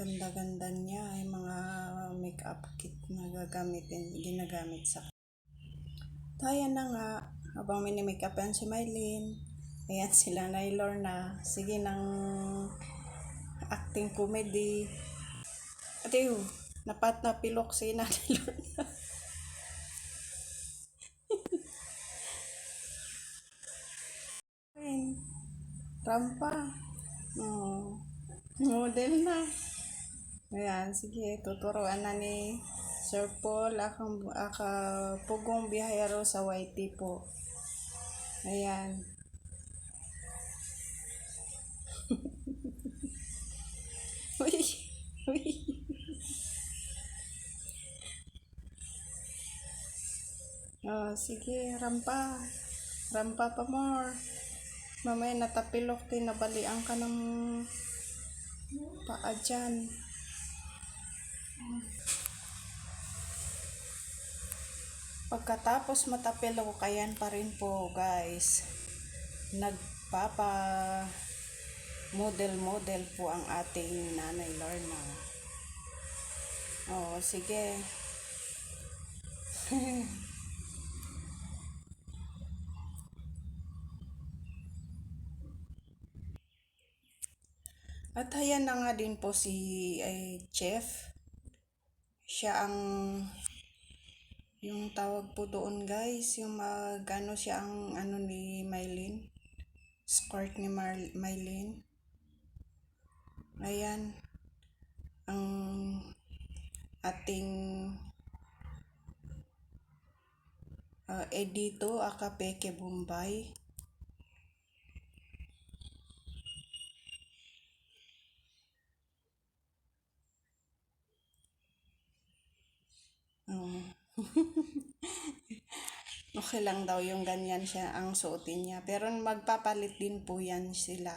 ganda-ganda niya. Yung mga makeup kit na gagamitin, ginagamit sa Kaya na nga, habang mini-makeup yan si Mylene, ayan sila na, sige nang acting comedy. At yun, napat na pilok si Nailor na. Ayun, Rampa. Oh, model na. Ayan, sige, tuturuan na ni Sir Paul akang aka pugong biyahero sa YT po. Ayan. uy, uy. Oh, sige, rampa. Rampa pa more. Mamaya natapilok din, nabalian ka ng paa dyan. Pagkatapos matapilok, ayan pa rin po guys. Nagpapa model-model po ang ating nanay Lorna. Oh, sige. At ayan na nga din po si ay, Chef. Siya ang yung tawag po doon guys, yung mag ano siya ang ano ni Mylene. Skirt ni Mar- Mylene. Ayan. Ang ating uh, edito akapeke Bombay. Oo. Okay lang daw yung ganyan siya ang suotin niya. Pero magpapalit din po yan sila.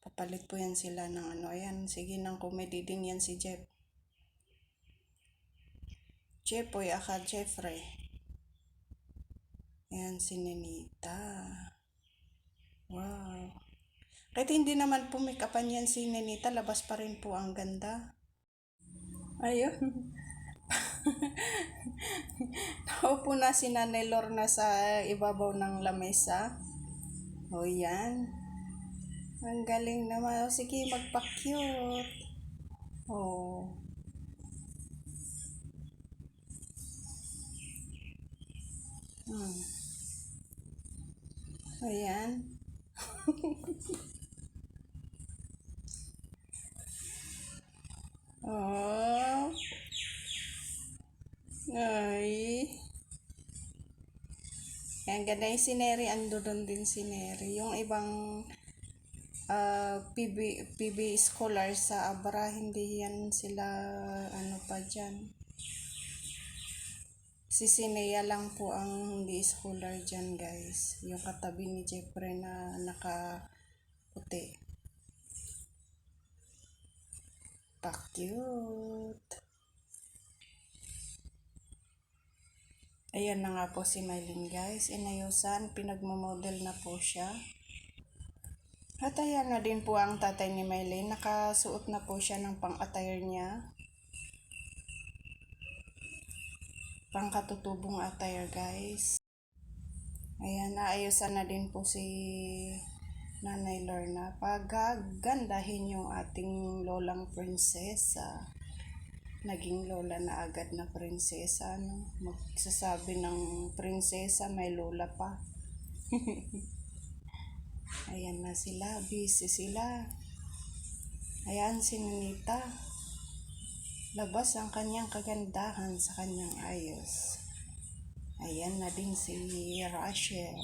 Papalit po yan sila ng ano. Ayan, sige nang comedy din yan si Jeff. Jeffoy, aka Jeffrey. Ayan, si Nenita. Wow. Kahit hindi naman po make upan yan si Nenita, labas pa rin po ang ganda. Ayun. Naupo na si Nanay Lorna sa ibabaw ng lamesa. O yan. Ang galing naman. O, sige, magpa-cute. O. Hmm. Ayan. oh. Ay. Yan, ganda yung sineri. Ando doon din sineri. Yung ibang uh, PB, PB scholar sa Abra, hindi yan sila ano pa dyan. Si Sinea lang po ang hindi scholar dyan guys. Yung katabi ni Jeffrey na naka puti. Pa-cute. Ayan na nga po si Mylene guys. Inayusan, pinagmamodel na po siya. At ayan na din po ang tatay ni Mylene. Nakasuot na po siya ng pang-attire niya. Pangkatutubong attire guys. Ayan, naayusan na din po si Nanay Lorna. Pagagandahin yung ating lolang prinsesa naging lola na agad na prinsesa, no? Magsasabi ng prinsesa, may lola pa. Ayan na sila, busy sila. Ayan si Ninita. Labas ang kanyang kagandahan sa kanyang ayos. Ayan na din si Rachel.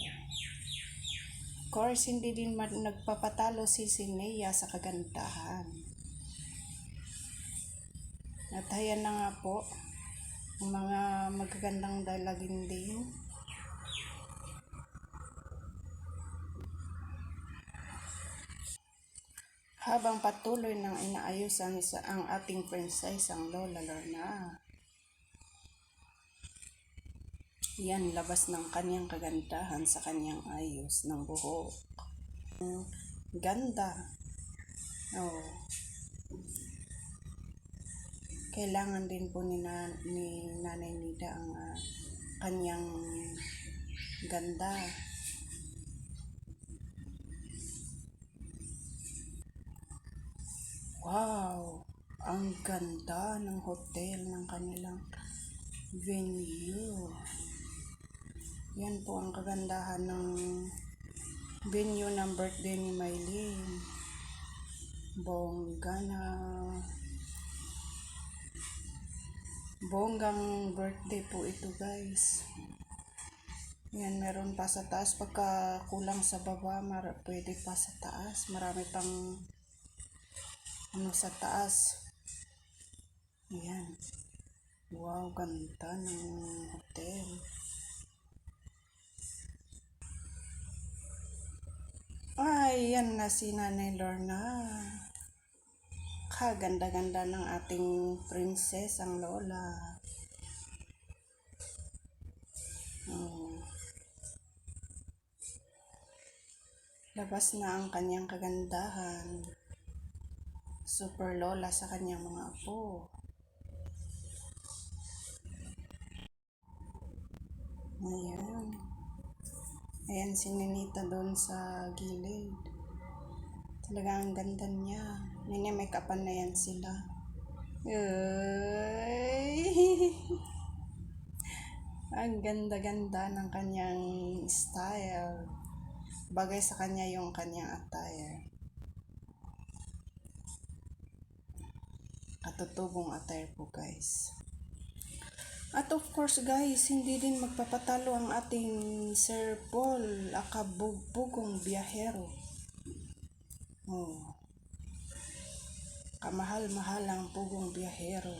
Of course, hindi din nagpapatalo si Sinea sa kagandahan. At ayan na nga po, ang mga magagandang dalagin din. Habang patuloy nang inaayusan sa ang ating princess, ang Lola Lorna. Yan, labas ng kanyang kagandahan sa kanyang ayos ng buhok. Ganda. Oh. Kailangan din po ni, na, ni Nanay Nida ang ah, kanyang ganda. Wow! Ang ganda ng hotel ng kanilang venue. Yan po ang kagandahan ng venue ng birthday ni Maylin. Bongga na bonggang birthday po ito guys. Yan, meron pa sa taas. Pagka kulang sa baba, mar pwede pa sa taas. Marami pang ano sa taas. Ayan. Wow, ganda ng hotel. Ay, yan na si Nanay Lorna. Kaganda-ganda ng ating princess, ang lola. Oh. Labas na ang kanyang kagandahan. Super lola sa kanyang mga apo. Ayan. Ayan si Ninita doon sa gilid. Talaga ang ganda niya. Mini-make upan na yan sila. Ay! ang ganda-ganda ng kanyang style. Bagay sa kanya yung kanyang attire. Katutubong attire po guys. At of course guys, hindi din magpapatalo ang ating Sir Paul Akabugbugong Biyahero. Oh. Kamahal-mahal ang pugong biyahero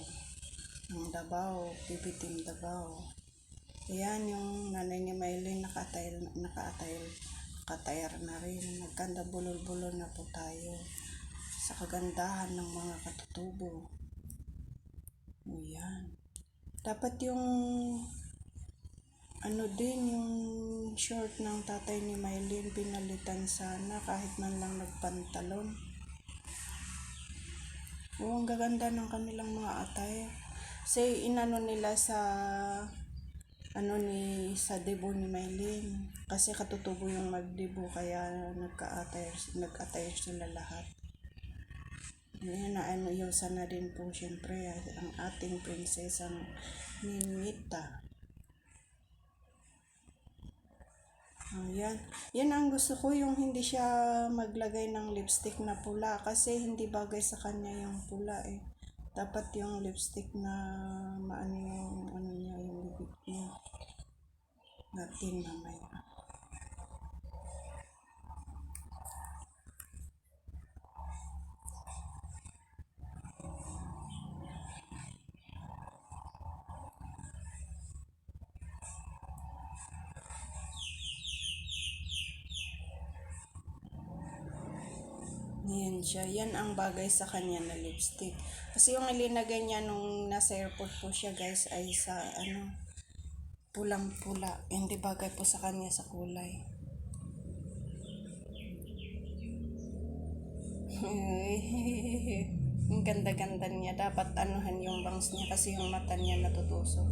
ng Davao, Bibitim Davao. Ayan yung nanay ni Maylin naka-attire, naka-attire, naka-attire na rin. Nagkanda bulol-bulol na po tayo sa kagandahan ng mga katutubo. Ayan. Dapat yung ano din yung short ng tatay ni Maylin pinalitan sana kahit man lang nagpantalon. Oo, ang gaganda ng kanilang mga attire. Say, inano nila sa ano ni sa debo ni Maylin kasi katutubo yung magdebo kaya nagka-attire nag-attire sila lahat. Yan na ano yung sana din po syempre ang ating prinsesang Ninita. Ayan. Yan ang gusto ko, yung hindi siya maglagay ng lipstick na pula kasi hindi bagay sa kanya yung pula eh. Dapat yung lipstick na maano yung ano niya, yung bibig niya. Natin mamaya. Yan siya. Yan ang bagay sa kanya na lipstick. Kasi yung ilinagay niya nung nasa airport po siya guys ay sa ano pulang-pula. Hindi bagay po sa kanya sa kulay. ang ganda-ganda niya. Dapat anuhan yung bangs niya kasi yung mata niya natutusok.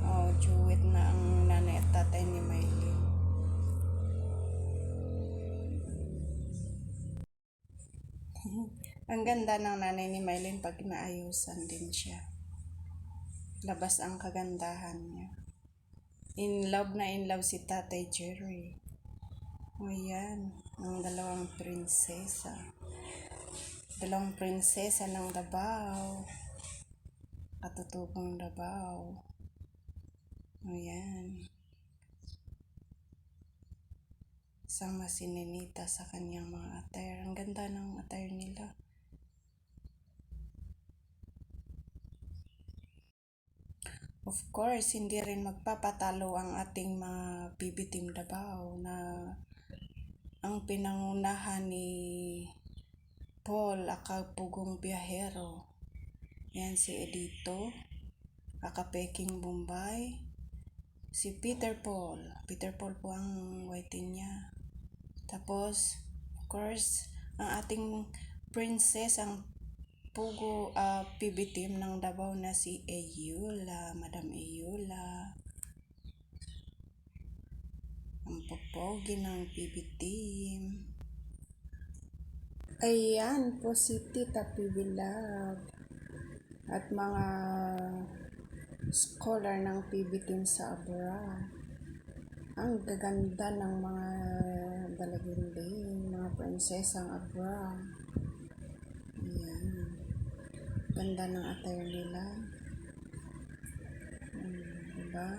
Oh, juwit na ang nanay at tatay ni Miley. Ang ganda ng nanay ni Mylene pag naayusan din siya. Labas ang kagandahan niya. In love na in love si Tatay Jerry. O yan, ang dalawang prinsesa. Dalawang prinsesa ng Davao. Katutubong Davao. O yan. Sama si Nenita sa kanyang mga attire. Ang ganda ng attire nila. Of course, hindi rin magpapatalo ang ating mga bibitim Davao na ang pinangunahan ni Paul Akapugong Biyahero. Yan si Edito, Akapeking Bombay, si Peter Paul. Peter Paul po ang whiting niya. Tapos, of course, ang ating princess, ang Pugo ah, PB team ng Davao na si Eyula, Madam Eyula. Ang popogi ng PB team. Ayan po si Tita PB Love. At mga scholar ng PB team sa abroad. Ang gaganda ng mga dalaginding, mga prinsesang abroad. Ayan. Ganda ng attire nila. Hmm, diba?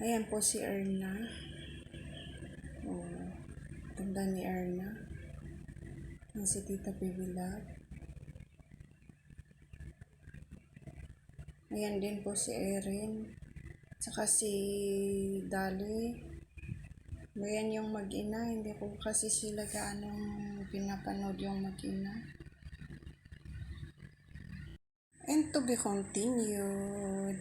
Ayan. Po si Erna. Oh, ganda ni Erna. Ang si Tita Pibila. Ayan din po si Erin. Tsaka si Dali. Ayan yung mag-ina. Hindi ko kasi sila gaanong pinapanood yung mag-ina. And to be continued.